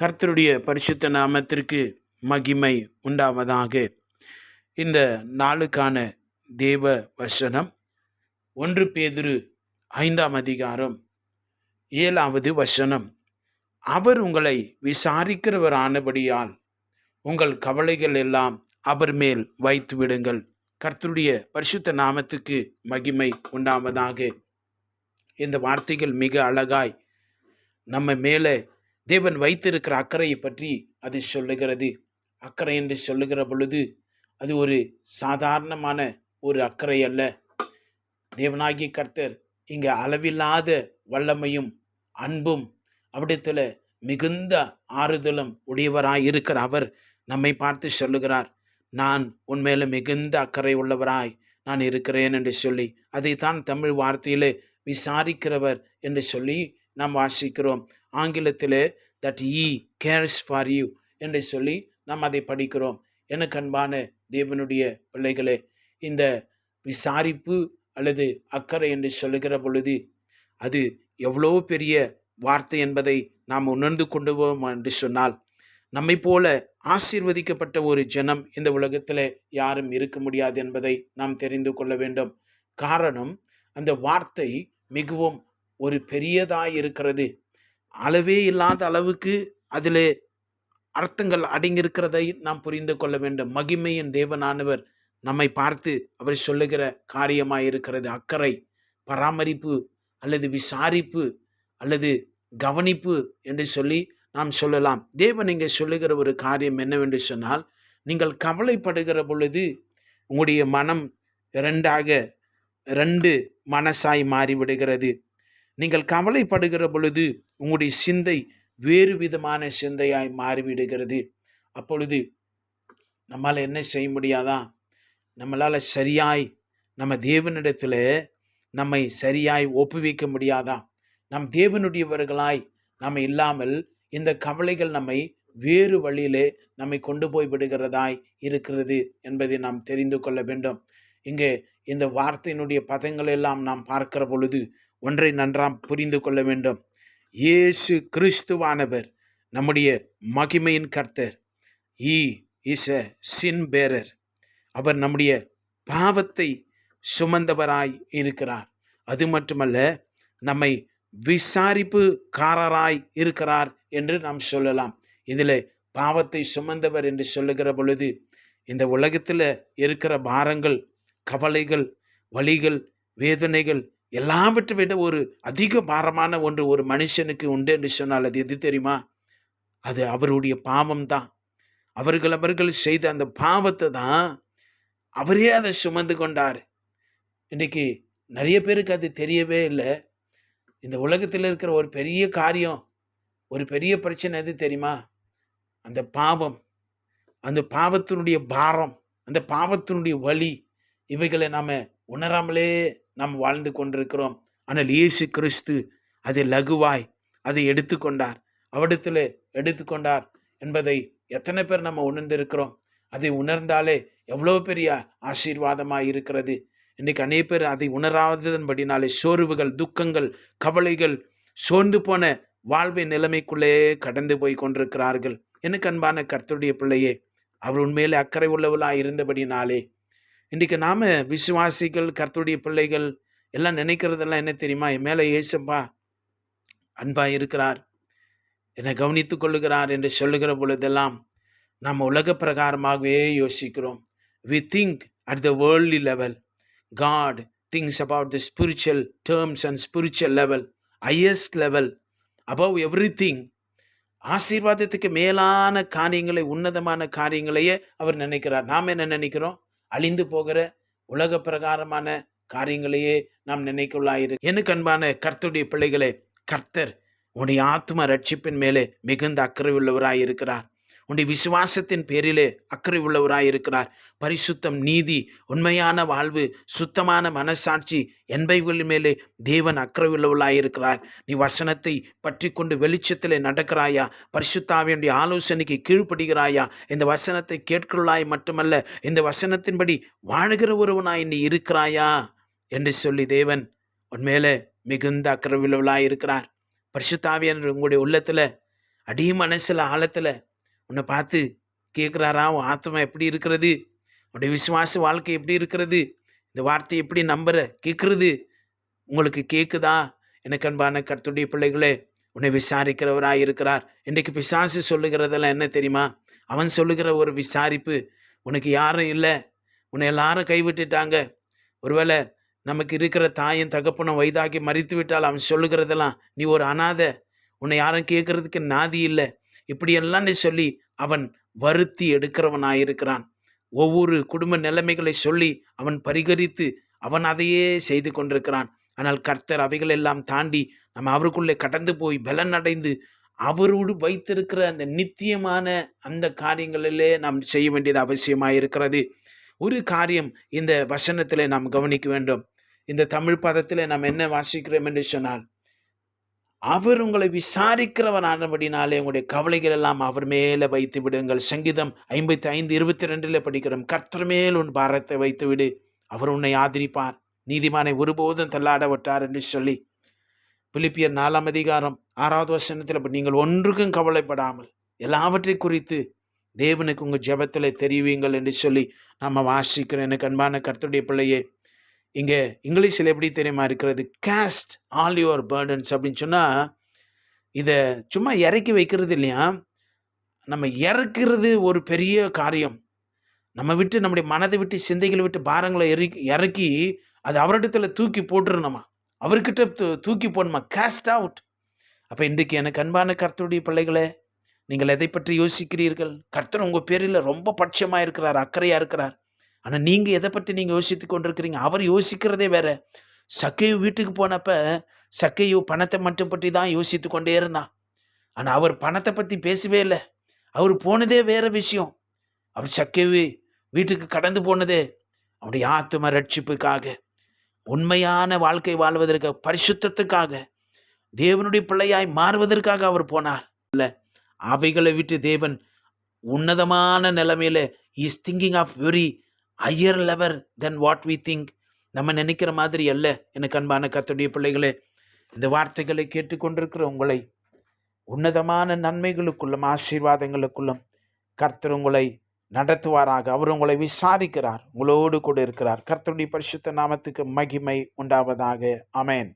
கர்த்தருடைய பரிசுத்த நாமத்திற்கு மகிமை உண்டாவதாக. இந்த நாளுக்கான தேவ வசனம் ஒன்று பேதுரு ஐந்தாம் அதிகாரம் ஏழாவது வசனம். அவர் உங்களை விசாரிக்கிறவர் ஆனபடியால் உங்கள் கவலைகள் எல்லாம் அவர் மேல் வைத்து விடுங்கள். கர்த்தருடைய பரிசுத்த நாமத்துக்கு மகிமை உண்டாவதாக. இந்த வார்த்தைகள் மிக அழகாய் நம்ம மேலே தேவன் வைத்திருக்கிற அக்கறையை பற்றி அது சொல்லுகிறது. அக்கறை என்று சொல்லுகிற பொழுது அது ஒரு சாதாரணமான ஒரு அக்கறை அல்ல. தேவனாகிய கர்த்தர் இங்கே அளவில்லாத வல்லமையும் அன்பும் அவிடத்தில் மிகுந்த ஆறுதலும் உடையவராய் இருக்கிற அவர் நம்மை பார்த்து சொல்லுகிறார் நான் உன்மேல மிகுந்த அக்கறை உள்ளவராய் நான் இருக்கிறேன் என்று சொல்லி அதைத்தான் தமிழ் வார்த்தையிலே விசாரிக்கிறவர் என்று சொல்லி நாம் வாசிக்கிறோம். ஆங்கிலத்தில் that he cares for you என்று சொல்லி நாம் அதை படிக்கிறோம். எனக்கு அன்பான தேவனுடைய பிள்ளைகளே இந்த விசாரிப்பு அல்லது அக்கறை என்று சொல்லுகிற பொழுது அது எவ்வளோ பெரிய வார்த்தை என்பதை நாம் உணர்ந்து கொண்டுவோம் என்று சொன்னால் நம்மை போல ஆசீர்வதிக்கப்பட்ட ஒரு ஜனம் இந்த உலகத்தில் யாரும் இருக்க முடியாது என்பதை நாம் தெரிந்து கொள்ள வேண்டும். காரணம் அந்த வார்த்தை மிகவும் ஒரு பெரியதாக இருக்கிறது அளவே இல்லாத அளவுக்கு அதில் அர்த்தங்கள் அடங்கியிருக்கிறதை நாம் புரிந்து கொள்ள வேண்டும். மகிமையின் தேவனானவர் நம்மை பார்த்து அவர் சொல்லுகிற காரியமாக இருக்கிறது அக்கறை பராமரிப்பு அல்லது விசாரிப்பு அல்லது கவனிப்பு என்று சொல்லி நாம் சொல்லலாம். தேவன் இங்கே சொல்லுகிற ஒரு காரியம் என்னவென்று சொன்னால் நீங்கள் கவலைப்படுகிற பொழுது உங்களுடைய மனம் இரண்டாக ரெண்டு மனசாய் மாறிவிடுகிறது. நீங்கள் கவலைப்படுகிற பொழுது உங்களுடைய சிந்தை வேறு விதமான சிந்தையாய் மாறிவிடுகிறது. அப்பொழுது நம்மால் என்ன செய்ய முடியாதா? நம்மளால் சரியாய் நம்ம தேவனிடத்தில் நம்மை சரியாய் ஒப்புவிக்க முடியாதா? நம் தேவனுடையவர்களாய் நம்ம இல்லாமல் இந்த கவலைகள் நம்மை வேறு வழியிலே நம்மை கொண்டு போய் விடுகிறதாய் இருக்கிறது என்பதை நாம் தெரிந்து கொள்ள வேண்டும். இங்கே இந்த வார்த்தையினுடைய பதங்கள் எல்லாம் நாம் பார்க்கிற பொழுது ஒன்றை நன்றாம் புரிந்து கொள்ள வேண்டும். இயேசு கிறிஸ்துவானவர் நம்முடைய மகிமையின் கர்த்தர். ஈ இஸ் அ சின் பேரர் அவர் நம்முடைய பாவத்தை சுமந்தவராய் இருக்கிறார். அது மட்டுமல்ல நம்மை விசாரிப்புக்காரராய் இருக்கிறார் என்று நாம் சொல்லலாம். இதில் பாவத்தை சுமந்தவர் என்று சொல்லுகிற பொழுது இந்த உலகத்தில் இருக்கிற பாரங்கள் கவலைகள் வழிகள் வேதனைகள் எல்லாவற்றை விட ஒரு அதிக பாரமான ஒன்று ஒரு மனுஷனுக்கு உண்டு என்று சொன்னால் அது எது தெரியுமா? அது அவருடைய பாவம் தான் அவர்கள் அவர்கள் செய்த அந்த பாவத்தை தான் அவரே அதை சுமந்து கொண்டார். இன்றைக்கி நிறைய பேருக்கு அது தெரியவே இல்லை. இந்த உலகத்தில் இருக்கிற ஒரு பெரிய காரியம் ஒரு பெரிய பிரச்சனை எது தெரியுமா? அந்த பாவம் அந்த பாவத்தினுடைய பாரம் அந்த பாவத்தினுடைய வலி இவைகளை நாம் உணராமலே நாம் வாழ்ந்து கொண்டிருக்கிறோம். ஆனால் இயேசு கிறிஸ்து அதை லகுவாய் அதை எடுத்துக்கொண்டார். அவடத்தில் எடுத்துக்கொண்டார் என்பதை எத்தனை பேர் நம்ம உணர்ந்திருக்கிறோம். அதை உணர்ந்தாலே எவ்வளோ பெரிய ஆசீர்வாதமாக இருக்கிறது. இன்றைக்கு அநேக பேர் அதை உணராததன்படினாலே சோர்வுகள் துக்கங்கள் கவலைகள் சோர்ந்து போன வாழ்வை நிலைமைக்குள்ளே கடந்து போய் கொண்டிருக்கிறார்கள். எனக்கு அன்பான கர்த்தருடைய பிள்ளையே அவர் உண்மையிலே அக்கறை உள்ளவளாக இருந்தபடினாலே இன்றைக்கு நாம் விசுவாசிகள் கர்த்துடைய பிள்ளைகள் எல்லாம் நினைக்கிறதெல்லாம் என்ன தெரியுமா? என் மேலே ஏசப்பா அன்பாக இருக்கிறார். என்னை கவனித்து கொள்ளுகிறார் என்று சொல்லுகிற பொழுதெல்லாம் நாம் உலக பிரகாரமாகவே யோசிக்கிறோம். We think at the world level God thinks about the spiritual terms and spiritual level highest level above everything ஆசீர்வாதத்துக்கு மேலான காரியங்களை உன்னதமான காரியங்களையே அவர் நினைக்கிறார். நாம் என்ன நினைக்கிறோம்? அழிந்து போகிற உலக பிரகாரமான காரியங்களையே நாம் நினைக்கொள்ளாயிரு எனக்கு அன்பான கர்த்தருடைய பிள்ளைகளே கர்த்தர் உன்னுடைய ஆத்ம ரட்சிப்பின் மேலே மிகுந்த அக்கறை உள்ளவராய் இருக்கிறார் உன்னுடைய விசுவாசத்தின் பேரிலே அக்கறை உள்ளவராய் இருக்கிறார் பரிசுத்தம் நீதி உண்மையான வாழ்வு சுத்தமான மனசாட்சி என்பைகள் மேலே தேவன் அக்கறை உள்ளவளாய் இருக்கிறார் நீ வசனத்தை பற்றி கொண்டு வெளிச்சத்தில் நடக்கிறாயா? பரிசுத்தாவியுடைய ஆலோசனைக்கு கீழ்ப்படுகிறாயா? இந்த வசனத்தை கேட்கிறாய் மட்டுமல்ல இந்த வசனத்தின்படி வாழுகிற ஒருவனாய் நீ இருக்கிறாயா? என்று சொல்லி தேவன் உன் மேலே மிகுந்த அக்கறை உள்ளவளாய் இருக்கிறார் பரிசுத்தாவியன் உங்களுடைய உள்ளத்தில் அடி மனசில் ஆழத்தில் உன்னை பார்த்து கேட்குறாரா உன் ஆத்மா எப்படி இருக்கிறது? உன்னுடைய விசுவாச வாழ்க்கை எப்படி இருக்கிறது? இந்த வார்த்தை எப்படி நம்புற? கேட்குறது உங்களுக்கு கேட்குதா எனக்கு அன்பான கர்த்துடைய பிள்ளைகளே உன்னை விசாரிக்கிறவராக இருக்கிறார். இன்றைக்கு பிசாசு சொல்லுகிறதெல்லாம் என்ன தெரியுமா? அவன் சொல்லுகிற ஒரு விசாரிப்பு உனக்கு யாரும் இல்லை. உன்னை எல்லாரும் கைவிட்டுட்டாங்க. ஒருவேளை நமக்கு இருக்கிற தாயும் தகப்பனும் வயதாகி மறித்து விட்டால் அவன் சொல்லுகிறதெல்லாம் நீ ஒரு அனாதை. உன்னை யாரும் கேட்கறதுக்கு நாதி இல்லை. இப்படியெல்லாம் நீ சொல்லி அவன் வருத்தி எடுக்கிறவனாயிருக்கிறான். ஒவ்வொரு குடும்ப நிலைமைகளை சொல்லி அவன் பரிகரித்து அவன் அதையே செய்து கொண்டிருக்கிறான். ஆனால் கர்த்தர் அவைகள் எல்லாம் தாண்டி நம்ம அவருக்குள்ளே கடந்து போய் பலன் அடைந்து அவரோடு வைத்திருக்கிற அந்த நித்தியமான அந்த காரியங்களிலே நாம் செய்ய வேண்டியது அவசியமாக இருக்கிறது ஒரு காரியம் இந்த வசனத்தில் நாம் கவனிக்க வேண்டும். இந்த தமிழ் பதத்தில் நாம் என்ன வாசிக்கிறோம் என்று சொன்னால் அவர் உங்களை விசாரிக்கிறவரானபடினாலே உங்களுடைய கவலைகள் எல்லாம் அவர் மேலே வைத்து விடுங்கள். சங்கீதம் ஐம்பத்தி ஐந்து இருபத்தி ரெண்டில் படிக்கிறோம். கர்த்தர் மேல் உன் பாரத்தை வைத்து விடு. அவர் உன்னை ஆதரிப்பார். நீதிமானை ஒருபோதும் தள்ளாட விட்டார் என்று சொல்லி பிலிப்பியர் நாலாம் அதிகாரம் ஆறாவது வசனத்தில் நீங்கள் ஒன்றுக்கும் கவலைப்படாமல் எல்லாவற்றை குறித்து தேவனுக்கு உங்கள் ஜெபத்தில் தெரிவிங்கள் என்று சொல்லி நாம் வாசிக்கிறோம். எனக்கு அன்பான கர்த்தருடைய பிள்ளையே இங்கே இங்கிலீஷில் எப்படி தெரியுமா இருக்கிறது? கேஸ்ட் ஆல் யுவர் பேர்டன்ஸ் அப்படின்னு சொன்னால் இதை சும்மா இறக்கி வைக்கிறது இல்லையா? நம்ம இறக்குறது ஒரு பெரிய காரியம். நம்ம விட்டு நம்முடைய மனதை விட்டு சிந்தைகளை விட்டு பாரங்களை இறக்கி இறக்கி அது அவரிடத்தில் தூக்கி போட்டுருணுமா அவர்கிட்ட தூ- தூக்கி போடணுமா? கேஸ்ட் அவுட் அப்போ இன்றைக்கு எனக்கு அன்பான கர்த்தருடைய பிள்ளைகளே நீங்கள் எதை பற்றி யோசிக்கிறீர்கள்? கர்த்தர் உங்கள் பேரில் ரொம்ப பட்சமாக இருக்கிறார் அக்கறையாக இருக்கிறார். ஆனால் நீங்கள் எதை பற்றி நீங்கள் யோசித்து கொண்டிருக்கிறீங்க? அவர் யோசிக்கிறதே வேற. சக்கையு வீட்டுக்கு போனப்ப சக்கையு பணத்தை மட்டும் பற்றி தான் யோசித்து கொண்டே இருந்தான். ஆனால் அவர் பணத்தை பற்றி பேசவே இல்லை. அவர் போனதே வேற விஷயம். அவர் சக்கையு வீட்டுக்கு கடந்து போனதே அவனுடைய ஆத்ம ரட்சிப்புக்காக உண்மையான வாழ்க்கை வாழ்வதற்காக பரிசுத்தத்துக்காக தேவனுடைய பிள்ளையாய் மாறுவதற்காக அவர் போனார். இல்லை அவைகளை விட்டு தேவன் உன்னதமான நிலைமையில் is thinking of very higher level then what we think நம்ம நினைக்கிற மாதிரி அல்ல. எனக்கு அன்பான கத்துடைய பிள்ளைகளே இந்த வார்த்தைகளை கேட்டுக்கொண்டிருக்கிற உங்களை உன்னதமான நன்மைகளுக்குள்ளும் ஆசீர்வாதங்களுக்குள்ளும் கர்த்தர் உங்களை நடத்துவாராக. அவர் உங்களை விசாரிக்கிறார். உங்களோடு கூட இருக்கிறார். கர்த்தருடைய பரிசுத்த நாமத்துக்கு மகிமை உண்டாவதாக. அமேன்